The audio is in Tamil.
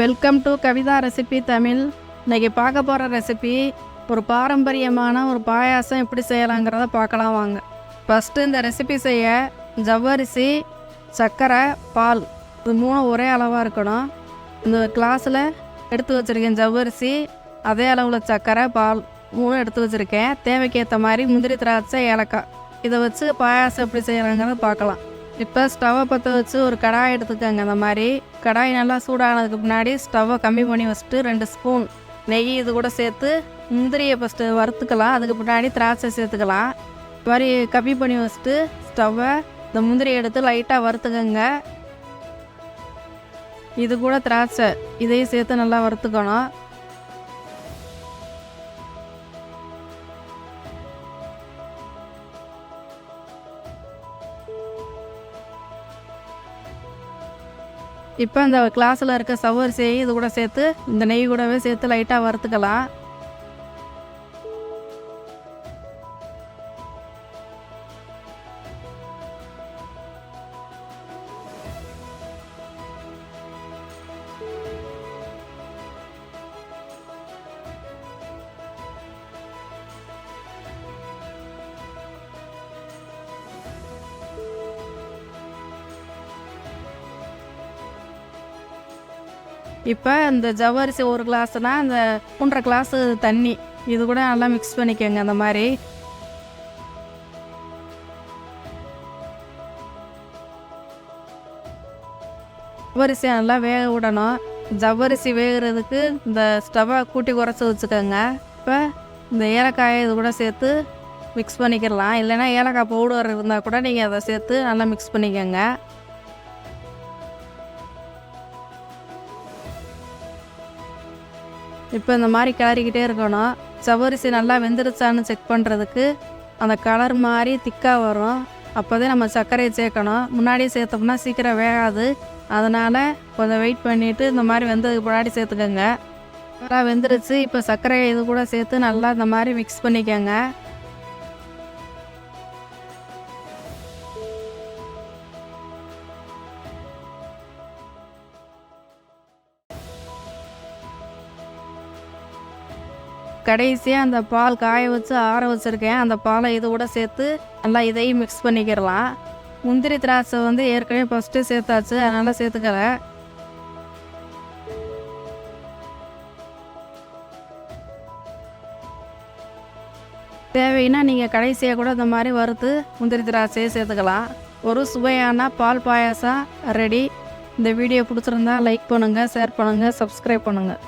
Welcome to Kavitha recipe Tamil இன்றைக்கி பார்க்க போகிற ரெசிபி ஒரு பாரம்பரியமான ஒரு பாயாசம் எப்படி செய்யலாங்கிறத பார்க்கலாம் வாங்க. ஃபஸ்ட்டு இந்த ரெசிபி செய்ய ஜவ்வரிசி சர்க்கரை பால். இது மூணு ஒரே அளவாக இருக்கணும். இந்த கிளாஸில் எடுத்து வச்சுருக்கேன் ஜவ்வரிசி அதே அளவில் சர்க்கரை பால் மூணு எடுத்து வச்சுருக்கேன். தேவைக்கேற்ற மாதிரி முந்திரி திராட்சை ஏலக்காய். இதை வச்சு பாயாசம் எப்படி செய்யலாங்கிறத பார்க்கலாம். இப்போ ஸ்டவ்வை பற்ற வச்சு ஒரு கடாய் எடுத்துக்கோங்க. அந்த மாதிரி கடாய் நல்லா சூடானதுக்கு முன்னாடி ஸ்டவ்வை கம்மி பண்ணி வச்சுட்டு ரெண்டு ஸ்பூன் நெய் இது கூட சேர்த்து முந்திரியை ஃபஸ்ட்டு வறுத்துக்கலாம். அதுக்கு முன்னாடி திராட்சை சேர்த்துக்கலாம். இது மாதிரி கம்மி பண்ணி வச்சுட்டு ஸ்டவ்வை இந்த முந்திரியை எடுத்து லைட்டாக வறுத்துக்கோங்க. இது கூட திராட்சை இதையும் சேர்த்து நல்லா வறுத்துக்கணும். இப்போ இந்த கிளாஸில் இருக்க சவரிசியை இது கூட சேர்த்து இந்த நெய் கூடவே சேர்த்து லைட்டாக வறுத்துக்கலாம். இப்போ இந்த ஜவ்வரிசி ஒரு கிளாஸ்னால் அந்த ஒன்றரை கிளாஸு தண்ணி. இது கூட நல்லா மிக்ஸ் பண்ணிக்கோங்க அந்த மாதிரி. ஜவ்வரிசி நல்லா வேக விடணும். ஜவ்வரிசி வேகிறதுக்கு இந்த ஸ்டவ்வை கூட்டி குறைச்சி வச்சுக்கோங்க. இப்போ இந்த ஏலக்காயை இது கூட சேர்த்து மிக்ஸ் பண்ணிக்கிடலாம் இல்லைன்னா ஏலக்காய் பவுடர் இருந்தால் கூட நீங்கள் அதை சேர்த்து நல்லா மிக்ஸ் பண்ணிக்கோங்க. இப்போ இந்த மாதிரி கிளறிக்கிட்டே இருக்கணும். சவரிசி நல்லா வெந்துருச்சான்னு செக் பண்ணுறதுக்கு அந்த கலர் மாதிரி திக்காக வரும். அப்போதே நம்ம சர்க்கரையை சேர்க்கணும். முன்னாடியே சேர்த்தோம்னா சீக்கிரம் வேகாது. அதனால் கொஞ்சம் வெயிட் பண்ணிவிட்டு இந்த மாதிரி வெந்ததுக்கு முன்னாடி சேர்த்துக்கோங்க. நல்லா வெந்துருச்சு. இப்போ சர்க்கரையை இது கூட சேர்த்து நல்லா இந்த மாதிரி மிக்ஸ் பண்ணிக்கோங்க. கடைசியாக அந்த பால் காய வச்சு ஆற வச்சுருக்கேன். அந்த பாலை இது கூட சேர்த்து நல்லா இதையும் மிக்ஸ் பண்ணிக்கிடலாம் முந்திரி திராட்சை வந்து ஏற்கனவே ஃபஸ்ட்டு சேர்த்தாச்சு அதனால் சேர்த்துக்கிறேன். தேவைன்னா நீங்கள் கடைசியாக கூட இந்த மாதிரி வறுத்து முந்திரி திராட்சையை சேர்த்துக்கலாம். ஒரு சுவையான பால் பாயாசம் ரெடி இந்த வீடியோ பிடிச்சிருந்தா லைக் பண்ணுங்கள் ஷேர் பண்ணுங்கள் சப்ஸ்கிரைப் பண்ணுங்கள்